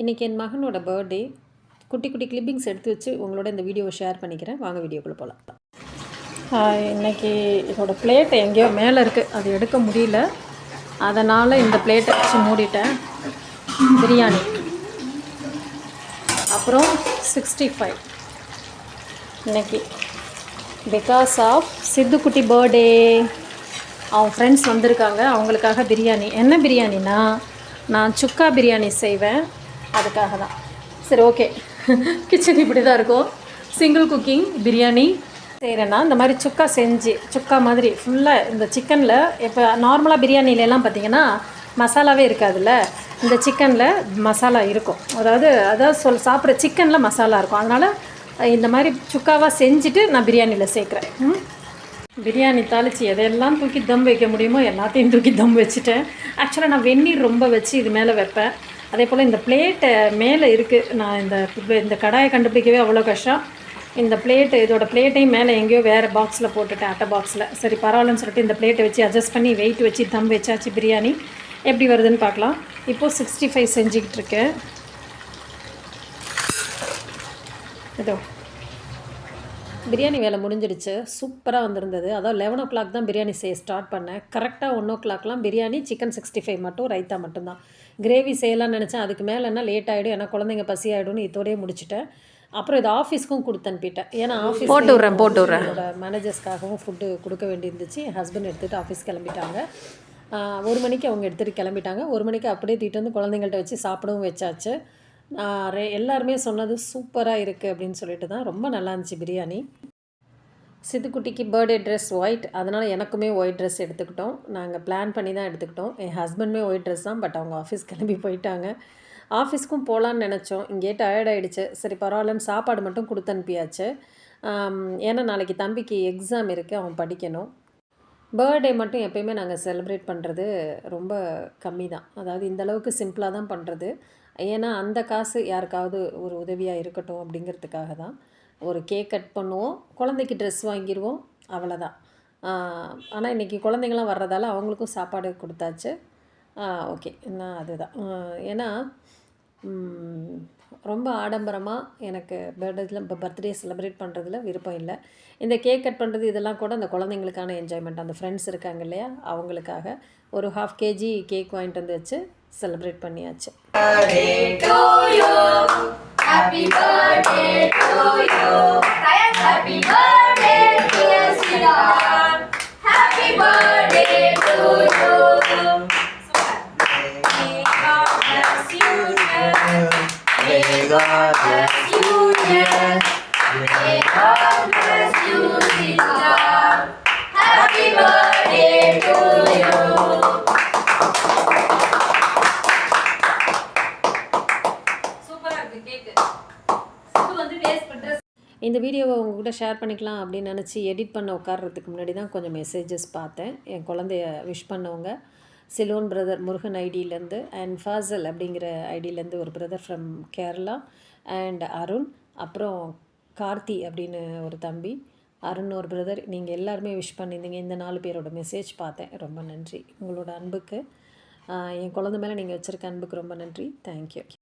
இன்றைக்கி என் மகனோட பர்த்டே குட்டி குட்டி கிளிப்பிங்ஸ் எடுத்து வச்சு உங்களோட இந்த வீடியோவை ஷேர் பண்ணிக்கிறேன். வாங்க வீடியோக்குள்ளே போகலாம் இன்றைக்கி இதோட பிளேட் எங்கேயோ மேலே இருக்குது அது எடுக்க முடியல. அதனால் இந்த பிளேட்டை வச்சு மூடிட்டேன். பிரியாணி. அப்புறம் சிக்ஸ்டி ஃபைவ் இன்னைக்கு பிகாஸ் ஆஃப் சித்துக்குட்டி பர்த்டே அவன் ஃப்ரெண்ட்ஸ் வந்திருக்காங்க. அவங்களுக்காக பிரியாணி. என்ன பிரியாணினா நான் சுக்கா பிரியாணி செய்வேன். அதுக்காக தான் சரி ஓகே கிச்சன் இப்படி தான் இருக்கும். சிங்கிள் குக்கிங் பிரியாணி செய்கிறேன்னா இந்த மாதிரி சுக்கா செஞ்சு சுக்கா மாதிரி ஃபுல்லாக இந்த சிக்கனில் இப்போ நார்மலாக பிரியாணிலலாம் பார்த்தீங்கன்னா மசாலாவே இருக்காதுல்ல? இந்த சிக்கனில் மசாலா இருக்கும். அதாவது அதாவது சொல் சாப்பிட்ற சிக்கனில் மசாலா இருக்கும். அதனால் இந்த மாதிரி சுக்காவாக செஞ்சுட்டு நான் பிரியாணியில் சேர்க்குறேன். ம்? பிரியாணி தாளித்து எதையெல்லாம் தூக்கி தம் வைக்க முடியுமோ எல்லாத்தையும் தூக்கி தம் வச்சுட்டேன். ஆக்சுவலாக நான் வெந்நீர் ரொம்ப வச்சு இது மேலே வைப்பேன். அதே போல் இந்த பிளேட்டை மேலே இருக்குது நான் இந்த இந்த கடாயை கண்டுபிடிக்கவே அவ்வளோ கஷ்டம். இந்த பிளேட்டு இதோட பிளேட்டையும் மேலே எங்கேயோ வேறு பாக்ஸில் போட்டுட்டேன் அட்டை பாக்ஸில் சரி பரவாயில்லன்னு சொல்லிட்டு இந்த பிளேட்டை வச்சு அட்ஜஸ்ட் பண்ணி வெயிட் வச்சு தம் வச்சாச்சு பிரியாணி. எப்படி வருதுன்னு பார்க்கலாம். இப்போது சிக்ஸ்டி ஃபைவ் செஞ்சுக்கிட்டு இருக்கேன். இதோ. பிரியாணி வேலை முடிஞ்சிடுச்சு. சூப்பராக வந்திருந்தது. அதாவது லெவன் ஓ கிளாக் தான் பிரியாணி செய்ய ஸ்டார்ட் பண்ணேன். கரெக்டாக ஒன் ஓ கிளாக்லாம் பிரியாணி சிக்கன் சிக்ஸ்டி ஃபைவ் மட்டும் ரைத்தா மட்டும்தான். கிரேவி செய்யலாம்னு நினச்சேன். அதுக்கு மேலேன்னா லேட் ஆகிடும் ஏன்னா குழந்தைங்க பசி ஆகிடும்னு இதோடய முடிச்சுட்டேன். அப்புறம் இது ஆஃபீஸ்க்கும் கொடுத்து அனுப்பிட்டேன் ஏன்னா ஆஃபீஸ் போட்டு விட்றேன் போட்டு விட்றேன். மேனேஜர்ஸ்க்காகவும் ஃபுட்டு கொடுக்க வேண்டியிருந்துச்சு. என் ஹஸ்பண்ட் எடுத்துகிட்டு ஆஃபீஸ் கிளம்பிட்டாங்க. ஒரு மணிக்கு அவங்க எடுத்துகிட்டு கிளம்பிட்டாங்க. ஒரு மணிக்கு அப்படியே தீட்டு வந்து குழந்தைங்கள்ட்ட வச்சு சாப்பிடவும் வச்சாச்சு. ரெ எல்லாருமே சொன்னது சூப்பராக இருக்குது அப்படின்னு சொல்லிட்டு தான் ரொம்ப நல்லா இருந்துச்சு பிரியாணி. சித்துக்குட்டிக்கு பர்த்டே ட்ரெஸ் ஒயிட் அதனால் எனக்குமே ஒயிட் ட்ரெஸ் எடுத்துக்கிட்டோம். நாங்கள் பிளான் பண்ணி தான் எடுத்துக்கிட்டோம். என் ஹஸ்பண்டுமே ஒயிட் ட்ரெஸ் தான் பட் அவங்க ஆஃபீஸ் கிளம்பி போயிட்டாங்க. ஆஃபீஸ்க்கும் போகலான்னு நினச்சோம். இங்கே டயர்ட் ஆகிடுச்சு சரி பரவாயில்லன்னு சாப்பாடு மட்டும் கொடுத்து அனுப்பியாச்சு. ஏன்னா நாளைக்கு தம்பிக்கு எக்ஸாம் இருக்குது அவன் படிக்கணும். பர்த்டே மட்டும் எப்பயுமே நாங்கள் செலிப்ரேட் பண்ணுறது ரொம்ப கம்மி தான். அதாவது இந்தளவுக்கு சிம்பிளாக தான் பண்ணுறது ஏன்னா அந்த காசு யாருக்காவது ஒரு உதவியாக இருக்கட்டும் அப்படிங்கிறதுக்காக தான் ஒரு கேக் கட் பண்ணுவோம். குழந்தைக்கு ட்ரெஸ் வாங்கிடுவோம் அவ்வளோதான் ஆனால் இன்றைக்கி குழந்தைங்களாம் வர்றதால அவங்களுக்கும் சாப்பாடு கொடுத்தாச்சு. ஓகே நான் அதுதான். ஏன்னா ரொம்ப ஆடம்பரமாக எனக்கு பர்த்டேஸில் இப்போ பர்த்டே செலிப்ரேட் பண்ணுறதுல விருப்பம் இல்லை. இந்த கேக் கட் பண்ணுறது இதெல்லாம் கூட அந்த குழந்தைங்களுக்கான என்ஜாய்மெண்ட் அந்த ஃப்ரெண்ட்ஸ் இருக்காங்க இல்லையா? அவங்களுக்காக ஒரு ஹாஃப் கேஜி கேக் வாங்கிட்டு வந்து வச்சு செலிப்ரேட் பண்ணியாச்சு. இந்த வீடியோவை உங்ககிட்ட ஷேர் பண்ணிக்கலாம் அப்படின்னு நினச்சி எடிட் பண்ண உட்காடுறதுக்கு முன்னாடி தான் கொஞ்சம் மெசேஜஸ் பார்த்தேன். என் குழந்தைய விஷ் பண்ணவங்க சிலோன் பிரதர் முருகன் ஐடியிலேருந்து அண்ட் ஃபாசல் அப்படிங்கிற ஐடியிலேருந்து ஒரு brother from Kerala and Arun அப்புறம் கார்த்தி அப்படின்னு ஒரு தம்பி அருண் ஒரு பிரதர் நீங்கள் எல்லாருமே விஷ் பண்ணியிருந்தீங்க. இந்த நாலு பேரோட மெசேஜ் பார்த்தேன். ரொம்ப நன்றி. உங்களோட அன்புக்கு என் குழந்த மேலே நீங்கள் வச்சுருக்க அன்புக்கு ரொம்ப நன்றி. தேங்க்யூ